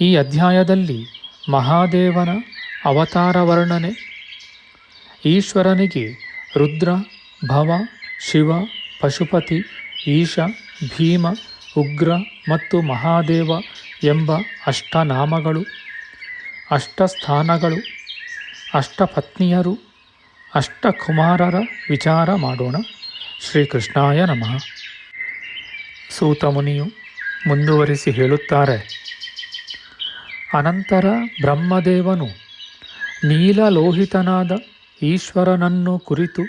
ಈ ಅಧ್ಯಾಯದಲ್ಲಿ ಮಹಾದೇವನ ಅವತಾರ ವರ್ಣನೆ ಈಶ್ವರನಿಗೆ ರುದ್ರ, ಭವ, ಶಿವ, ಪಶುಪತಿ, ಈಶ, ಭೀಮ, ಉಗ್ರ ಮತ್ತು ಮಹಾದೇವ ಎಂಬ ಅಷ್ಟನಾಮಗಳು, ಅಷ್ಟಸ್ಥಾನಗಳು, ಅಷ್ಟಪತ್ನಿಯರು, ಅಷ್ಟಕುಮಾರರ ವಿಚಾರ ಮಾಡೋಣ. ಶ್ರೀಕೃಷ್ಣಾಯ ನಮಃ. ಸೂತಮುನಿಯು ಮುಂದುವರಿಸಿ ಹೇಳುತ್ತಾರೆ. ಅನಂತರ ಬ್ರಹ್ಮದೇವನು ನೀಲಲೋಹಿತನಾದ ಈಶ್ವರನನ್ನು ಕುರಿತು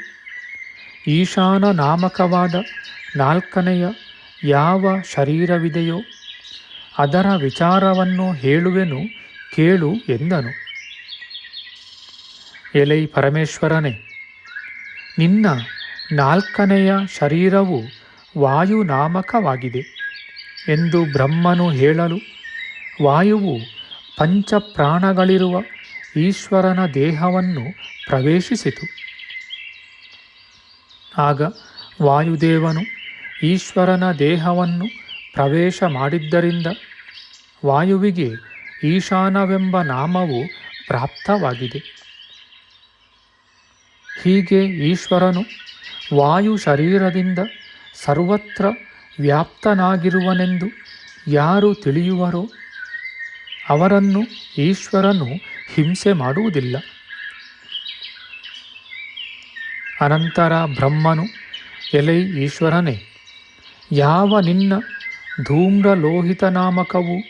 ಈಶಾನ ನಾಮಕವಾದ ನಾಲ್ಕನೆಯ ಯಾವ ಶರೀರವಿದೆಯೋ ಅದರ ವಿಚಾರವನ್ನು ಹೇಳುವೆನು, ಕೇಳು ಎಂದನು. ಎಲೈ ಪರಮೇಶ್ವರನೇ, ನಿನ್ನ ನಾಲ್ಕನೆಯ ಶರೀರವು ವಾಯುನಾಮಕವಾಗಿದೆ ಎಂದು ಬ್ರಹ್ಮನು ಹೇಳಲು ವಾಯುವು ಪಂಚಪ್ರಾಣಗಳಿರುವ ಈಶ್ವರನ ದೇಹವನ್ನು ಪ್ರವೇಶಿಸಿತು. ಆಗ ವಾಯುದೇವನು ಈಶ್ವರನ ದೇಹವನ್ನು ಪ್ರವೇಶ ಮಾಡಿದ್ದರಿಂದ ವಾಯುವಿಗೆ ಈಶಾನವೆಂಬ ನಾಮವು ಪ್ರಾಪ್ತವಾಗಿದೆ. ಹೀಗೆ ಈಶ್ವರನು ವಾಯು ಶರೀರದಿಂದ ಸರ್ವತ್ರ ವ್ಯಾಪ್ತನಾಗಿರುವನೆಂದು ಯಾರು ತಿಳಿಯುವರೋ ಅವರನ್ನು, ಈಶ್ವರನು ಹಿಂಸೆ ಮಾಡುವುದಿಲ್ಲ. ಅನಂತರ ಬ್ರಹ್ಮನು, ಎಲೈ ಈಶ್ವರನೇ, ಯಾವ ನಿನ್ನ ಧೂಮ್ರಲೋಹಿತ ನಾಮಕವೂ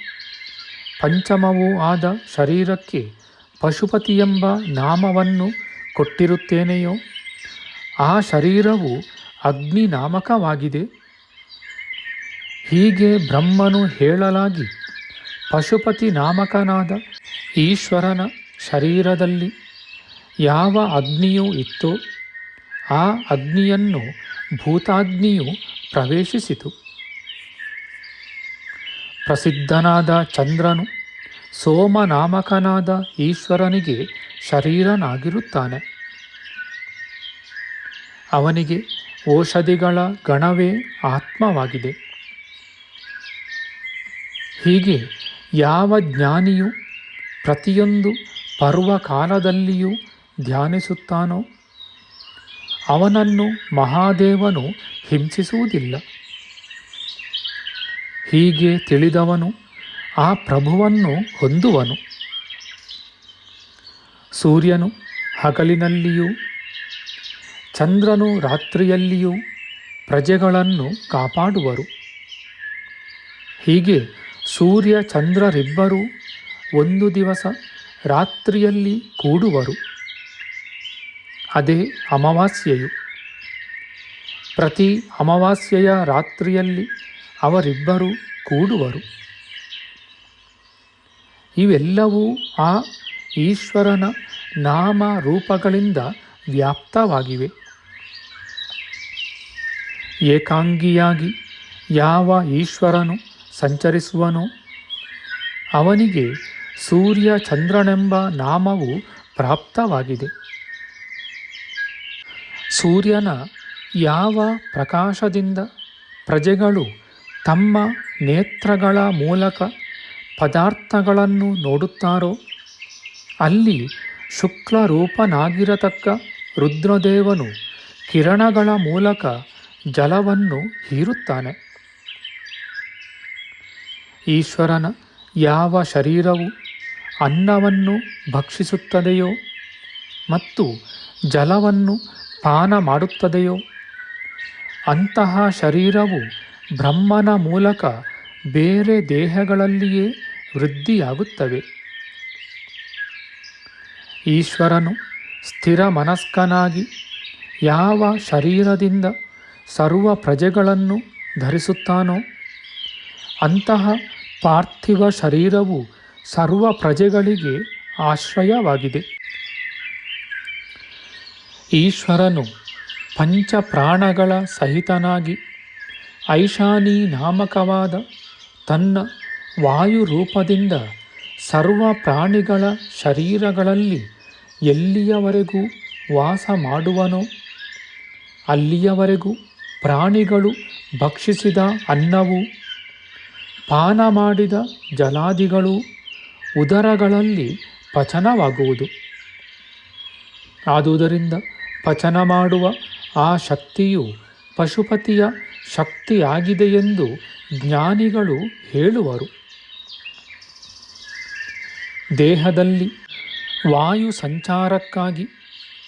ಪಂಚಮವೂ ಆದ ಶರೀರಕ್ಕೆ ಪಶುಪತಿ ಎಂಬ ನಾಮವನ್ನು ಕೊಟ್ಟಿರುತ್ತೇನೆಯೋ, ಆ ಶರೀರವು ಅಗ್ನಿ ನಾಮಕವಾಗಿದೆ ಹೀಗೆ ಬ್ರಹ್ಮನು ಹೇಳಲಾಗಿ ಪಶುಪತಿ ನಾಮಕನಾದ ಈಶ್ವರನ ಶರೀರದಲ್ಲಿ ಯಾವ ಅಗ್ನಿಯು ಇತ್ತೋ, ಆ ಅಗ್ನಿಯನ್ನು ಭೂತಾಗ್ನಿಯು ಪ್ರವೇಶಿಸಿತು. ಪ್ರಸಿದ್ಧನಾದ ಚಂದ್ರನು ಸೋಮನಾಮಕನಾದ ಈಶ್ವರನಿಗೆ ಶರೀರನಾಗಿರುತ್ತಾನೆ. ಅವನಿಗೆ ಔಷಧಿಗಳ ಗಣವೇ ಆತ್ಮವಾಗಿದೆ. ಹೀಗೆ ಯಾವ ಜ್ಞಾನಿಯು ಪ್ರತಿಯೊಂದು ಪರ್ವಕಾಲದಲ್ಲಿಯೂ ಧ್ಯಾನಿಸುತ್ತಾನೋ, ಅವನನ್ನು ಮಹಾದೇವನು ಹಿಂಸಿಸುವುದಿಲ್ಲ. ಹೀಗೆ ತಿಳಿದವನು ಆ ಪ್ರಭುವನ್ನು ಹೊಂದುವನು. ಸೂರ್ಯನು ಹಗಲಿನಲ್ಲಿಯೂ, ಚಂದ್ರನು ರಾತ್ರಿಯಲ್ಲಿಯೂ ಪ್ರಜೆಗಳನ್ನು ಕಾಪಾಡುವರು. ಹೀಗೆ ಸೂರ್ಯ ಚಂದ್ರರಿಬ್ಬರೂ ಒಂದು ದಿವಸ ರಾತ್ರಿಯಲ್ಲಿ ಕೂಡುವರು. ಅದೇ ಅಮಾವಾಸ್ಯೆಯು. ಪ್ರತಿ ಅಮಾವಾಸ್ಯೆಯ ರಾತ್ರಿಯಲ್ಲಿ ಅವರಿಬ್ಬರು ಕೂಡುವರು. ಇವೆಲ್ಲವೂ ಆ ಈಶ್ವರನ ನಾಮ ರೂಪಗಳಿಂದ ವ್ಯಾಪ್ತವಾಗಿವೆ. ಏಕಾಂಗಿಯಾಗಿ ಯಾವ ಈಶ್ವರನು ಸಂಚರಿಸುವನೋ. ಅವನಿಗೆ ಸೂರ್ಯ ಚಂದ್ರನೆಂಬ ನಾಮವು ಪ್ರಾಪ್ತವಾಗಿದೆ. ಸೂರ್ಯನ ಯಾವ ಪ್ರಕಾಶದಿಂದ ಪ್ರಜೆಗಳು ತಮ್ಮ ನೇತ್ರಗಳ ಮೂಲಕ ಪದಾರ್ಥಗಳನ್ನು ನೋಡುತ್ತಾರೋ, ಅಲ್ಲಿ ಶುಕ್ಲರೂಪನಾಗಿರತಕ್ಕ ರುದ್ರದೇವನು ಕಿರಣಗಳ ಮೂಲಕ ಜಲವನ್ನು ಹೀರುತ್ತಾನೆ. ಈಶ್ವರನ ಯಾವ ಶರೀರವು ಅನ್ನವನ್ನು ಭಕ್ಷಿಸುತ್ತದೆಯೋ ಮತ್ತು ಜಲವನ್ನು ಪಾನ ಮಾಡುತ್ತದೆಯೋ, ಅಂತಹ ಶರೀರವು ಬ್ರಹ್ಮನ ಮೂಲಕ ಬೇರೆ ದೇಹಗಳಲ್ಲಿಯೇ ವೃದ್ಧಿಯಾಗುತ್ತವೆ. ಈಶ್ವರನು ಸ್ಥಿರ ಮನಸ್ಕನಾಗಿ ಯಾವ ಶರೀರದಿಂದ ಸರ್ವ ಪ್ರಜೆಗಳನ್ನು ಧರಿಸುತ್ತಾನೋ, ಅಂತಹ ಪಾರ್ಥಿವ ಶರೀರವು ಸರ್ವ ಪ್ರಜೆಗಳಿಗೆ ಆಶ್ರಯವಾಗಿದೆ. ಈಶ್ವರನು ಪಂಚ ಪ್ರಾಣಗಳ ಸಹಿತನಾಗಿ ಐಶಾನಿ ನಾಮಕವಾದ ತನ್ನ ವಾಯು ರೂಪದಿಂದ ಸರ್ವ ಪ್ರಾಣಿಗಳ ಶರೀರಗಳಲ್ಲಿ ಎಲ್ಲಿಯವರೆಗೂ ವಾಸ ಮಾಡುವನೋ, ಅಲ್ಲಿಯವರೆಗೂ ಪ್ರಾಣಿಗಳು ಭಕ್ಷಿಸಿದ ಅನ್ನವು ಪಾನ ಮಾಡಿದ ಜಲಾದಿಗಳು ಉದರಗಳಲ್ಲಿ ಪಚನವಾಗುವುದು. ಆದುದರಿಂದ ಪಚನ ಮಾಡುವ ಆ ಶಕ್ತಿಯು ಪಶುಪತಿಯ ಶಕ್ತಿಯಾಗಿದೆಯೆಂದು ಜ್ಞಾನಿಗಳು ಹೇಳುವರು. ದೇಹದಲ್ಲಿ ವಾಯು ಸಂಚಾರಕ್ಕಾಗಿ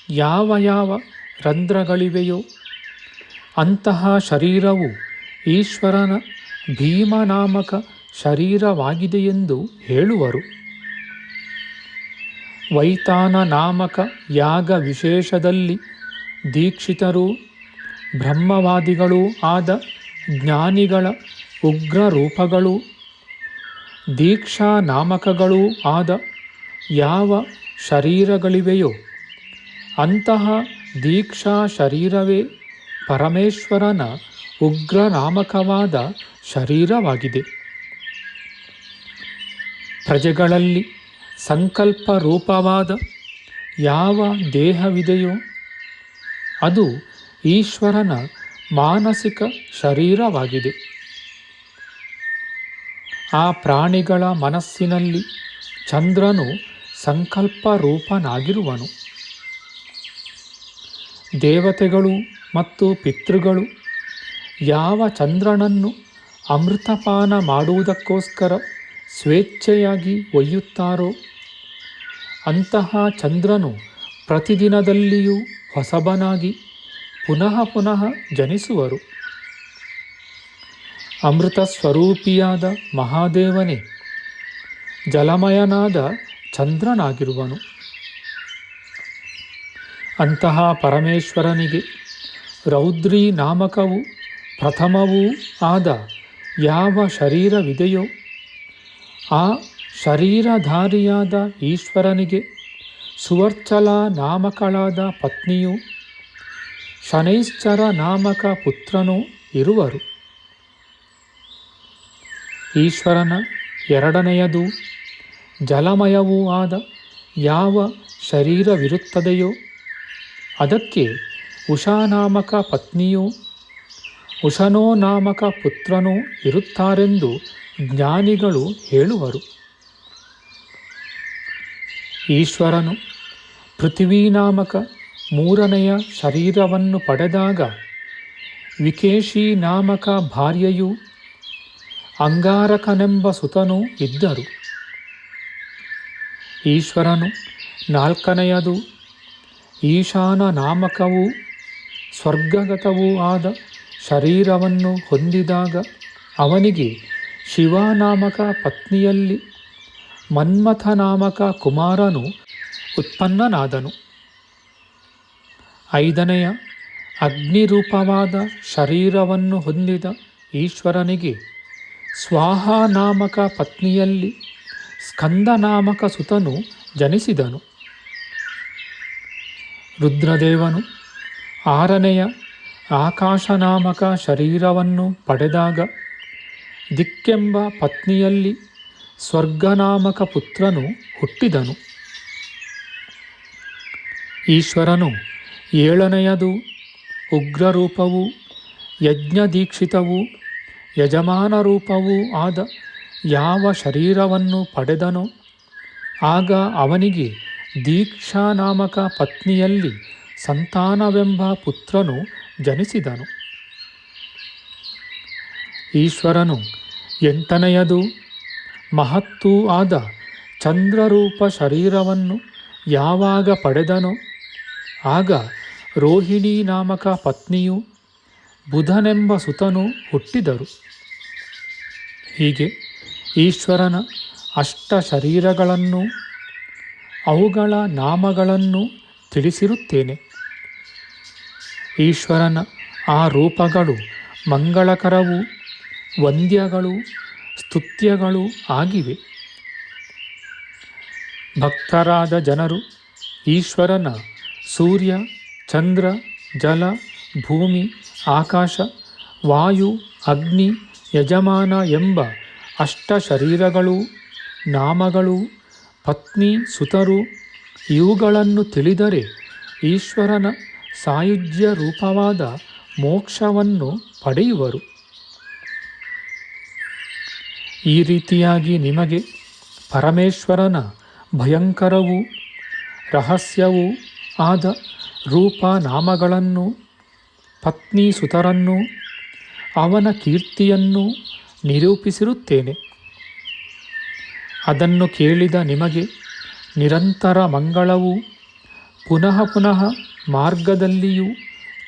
ಯಾವ ಯಾವ ರಂಧ್ರಗಳಿವೆಯೋ ಅಂತಹ ಶರೀರವು ಈಶ್ವರನ ಭೀಮನಾಮಕ ಶರೀರವಾಗಿದೆಯೆಂದು ಹೇಳುವರು. ವೈತಾನ ನಾಮಕ ಯಾಗ ವಿಶೇಷದಲ್ಲಿ ದೀಕ್ಷಿತರೂ, ಬ್ರಹ್ಮವಾದಿಗಳೂ ಆದ ಜ್ಞಾನಿಗಳ ಉಗ್ರ ರೂಪಗಳು ದೀಕ್ಷಾ ನಾಮಕಗಳೂ ಆದ ಯಾವ ಶರೀರಗಳಿವೆಯೋ ಅಂತಹ ದೀಕ್ಷಾ ಶರೀರವೇ ಪರಮೇಶ್ವರನ ಉಗ್ರ ನಾಮಕವಾದ ಶರೀರವಾಗಿದೆ. ಪ್ರಜೆಗಳಲ್ಲಿ ಸಂಕಲ್ಪ ರೂಪವಾದ ಯಾವ ದೇಹವಿದೆಯೋ ಅದು ಈಶ್ವರನ ಮಾನಸಿಕ ಶರೀರವಾಗಿದೆ. ಆ ಪ್ರಾಣಿಗಳ ಮನಸ್ಸಿನಲ್ಲಿ ಚಂದ್ರನು ಸಂಕಲ್ಪ ರೂಪನಾಗಿರುವನು ದೇವತೆಗಳು ಮತ್ತು ಪಿತೃಗಳು ಯಾವ ಚಂದ್ರನನ್ನು ಅಮೃತಪಾನ ಮಾಡುವುದಕ್ಕೋಸ್ಕರ ಸ್ವೇಚ್ಛೆಯಾಗಿ ಒಯ್ಯುತ್ತಾರೋ, ಅಂತಹ ಚಂದ್ರನು ಪ್ರತಿದಿನದಲ್ಲಿಯೂ ಹೊಸಬನಾಗಿ ಪುನಃ ಪುನಃ ಜನಿಸುವರು. ಅಮೃತ ಸ್ವರೂಪಿಯಾದ ಮಹಾದೇವನೇ, ಜಲಮಯನಾದ ಚಂದ್ರನಾಗಿರುವನು. ಅಂತಹ ಪರಮೇಶ್ವರನಿಗೆ ರೌದ್ರಿ ನಾಮಕವು ಪ್ರಥಮವೂ ಆದ ಯಾವ ಶರೀರವಿದೆಯೋ ಆ ಶರೀರಧಾರಿಯಾದ ಈಶ್ವರನಿಗೆ ಸುವರ್ಚಲ ನಾಮಕಳಾದ ಪತ್ನಿಯು ಶನೈಶ್ಚರ ನಾಮಕ ಪುತ್ರನೂ ಇರುವರು. ಈಶ್ವರನ ಎರಡನೆಯದು ಜಲಮಯವೂ ಆದ ಯಾವ ಶರೀರವಿರುತ್ತದೆಯೋ ಅದಕ್ಕೆ ಉಷಾನಾಮಕ ಪತ್ನಿಯೂ ಉಷನೋ ನಾಮಕ ಪುತ್ರನೂ ಇರುತ್ತಾರೆಂದು ಜ್ಞಾನಿಗಳು ಹೇಳುವರು. ಈಶ್ವರನು ಪೃಥ್ವೀನಾಮಕ ಮೂರನೆಯ ಶರೀರವನ್ನು ಪಡೆದಾಗ ವಿಕೇಶಿ ನಾಮಕ ಭಾರ್ಯೆಯು ಅಂಗಾರಕನೆಂಬ ಸುತನೂ ಇದ್ದರು. ಈಶ್ವರನು ನಾಲ್ಕನೆಯದು ಈಶಾನ ನಾಮಕವೂ ಸ್ವರ್ಗಗತವೂ ಆದ ಶರೀರವನ್ನು ಹೊಂದಿದಾಗ ಅವನಿಗೆ ಶಿವನಾಮಕ ಪತ್ನಿಯಲ್ಲಿ ಮನ್ಮಥ ನಾಮಕ ಕುಮಾರನು ಉತ್ಪನ್ನನಾದನು. ಐದನೆಯ ಅಗ್ನಿರೂಪವಾದ ಶರೀರವನ್ನು ಹೊಂದಿದ ಈಶ್ವರನಿಗೆ ಸ್ವಾಹ ನಾಮಕ ಪತ್ನಿಯಲ್ಲಿ ಸ್ಕಂದನಾಮಕ ಸುತನು ಜನಿಸಿದನು. ರುದ್ರದೇವನು ಆರನೆಯ ಆಕಾಶನಾಮಕ ಶರೀರವನ್ನು ಪಡೆದಾಗ ದಿಕ್ಕೆಂಬ ಪತ್ನಿಯಲ್ಲಿ ಸ್ವರ್ಗನಾಮಕ ಪುತ್ರನು ಹುಟ್ಟಿದನು. ಈಶ್ವರನು ಏಳನೆಯದು, ಉಗ್ರರೂಪವೂ, ಯಜ್ಞದೀಕ್ಷಿತವೂ ಯಜಮಾನ ರೂಪವೂ ಆದ ಯಾವ ಶರೀರವನ್ನು ಪಡೆದನೋ, ಆಗ ಅವನಿಗೆ ದೀಕ್ಷಾ ನಾಮಕ ಪತ್ನಿಯಲ್ಲಿ ಸಂತಾನವೆಂಬ ಪುತ್ರನು ಜನಿಸಿದನು. ಈಶ್ವರನು ಎಂಟನೆಯದು ಮಹತ್ತೂ ಆದ ಚಂದ್ರರೂಪ ಶರೀರವನ್ನು ಯಾವಾಗ ಪಡೆದನೋ, ಆಗ ರೋಹಿಣಿ ನಾಮಕ ಪತ್ನಿಯು ಬುಧನೆಂಬ ಸುತನು ಹುಟ್ಟಿದರು. ಹೀಗೆ ಈಶ್ವರನ ಅಷ್ಟ ಶರೀರಗಳನ್ನು ಅವುಗಳ ನಾಮಗಳನ್ನು ತಿಳಿಸಿರುತ್ತೇನೆ. ಈಶ್ವರನ ಆ ರೂಪಗಳು ಮಂಗಳಕರವು, ವಂದ್ಯಗಳು, ಸ್ತುತ್ಯಗಳು ಆಗಿವೆ. ಭಕ್ತರಾದ ಜನರು ಈಶ್ವರನ ಸೂರ್ಯ, ಚಂದ್ರ, ಜಲ, ಭೂಮಿ, ಆಕಾಶ, ವಾಯು, ಅಗ್ನಿ, ಯಜಮಾನ ಎಂಬ ಅಷ್ಟ ಶರೀರಗಳು ನಾಮಗಳು, ಪತ್ನಿ, ಸುತರು ಇವುಗಳನ್ನು ತಿಳಿದರೆ ಈಶ್ವರನ ಸಾಯುಜ್ಯ ರೂಪವಾದ ಮೋಕ್ಷವನ್ನು ಪಡೆಯುವರು. ಈ ರೀತಿಯಾಗಿ ನಿಮಗೆ ಪರಮೇಶ್ವರನ ಭಯಂಕರವೂ ರಹಸ್ಯವೂ ಆದ ರೂಪನಾಮಗಳನ್ನು ಪತ್ನಿ ಸುತರನ್ನು ಅವನ ಕೀರ್ತಿಯನ್ನು ನಿರೂಪಿಸಿರುತ್ತೇನೆ. ಅದನ್ನು ಕೇಳಿದ ನಿಮಗೆ ನಿರಂತರ ಮಂಗಳವು ಪುನಃ ಪುನಃ ಮಾರ್ಗದಲ್ಲಿಯೂ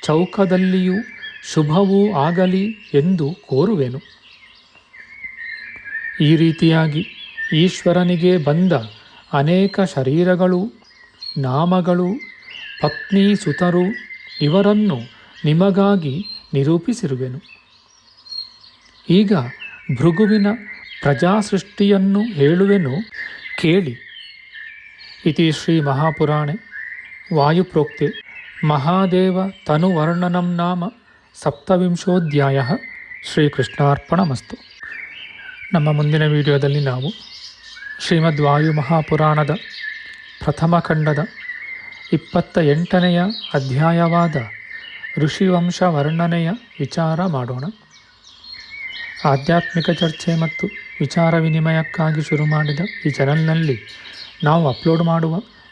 ಚೌಕದಲ್ಲಿಯೂ ಶುಭವೂ ಆಗಲಿ ಎಂದು ಕೋರುವೆನು. ಈ ರೀತಿಯಾಗಿ ಈಶ್ವರನಿಗೆ ಬಂದ ಅನೇಕ ಶರೀರಗಳು, ನಾಮಗಳು ಪತ್ನಿ ಸುತರು ಇವರನ್ನು ನಿಮಗಾಗಿ ನಿರೂಪಿಸಿರುವೆನು. ಈಗ ಭೃಗುವಿನ ಪ್ರಜಾಸೃಷ್ಟಿಯನ್ನು ಹೇಳುವೆನು, ಕೇಳಿ. ಇತಿ ಶ್ರೀ ಮಹಾಪುರಾಣೆ. ವಾಯುಪ್ರೋಕ್ತೆ ಮಹಾದೇವ ತನುವರ್ಣನಂ ನಾಮ ಸಪ್ತವಿಂಶೋಧ್ಯಾಯ ಶ್ರೀಕೃಷ್ಣಾರ್ಪಣಮಸ್ತು. ನಮ್ಮ ಮುಂದಿನ ವಿಡಿಯೋದಲ್ಲಿ ನಾವು ಶ್ರೀಮದ್ ವಾಯು ಮಹಾಪುರಾಣದ ಪ್ರಥಮ ಖಂಡದ ಇಪ್ಪತ್ತ ಎಂಟನೆಯ ಅಧ್ಯಾಯವಾದ ಋಷಿವಂಶ ವರ್ಣನೆಯ ವಿಚಾರ ಮಾಡೋಣ. ಆಧ್ಯಾತ್ಮಿಕ ಚರ್ಚೆ ಮತ್ತು ವಿಚಾರ ವಿನಿಮಯಕ್ಕಾಗಿ ಶುರು ಮಾಡಿದ ಈ ಚಾನಲ್ನಲ್ಲಿ ನಾವು ಅಪ್ಲೋಡ್ ಮಾಡುವ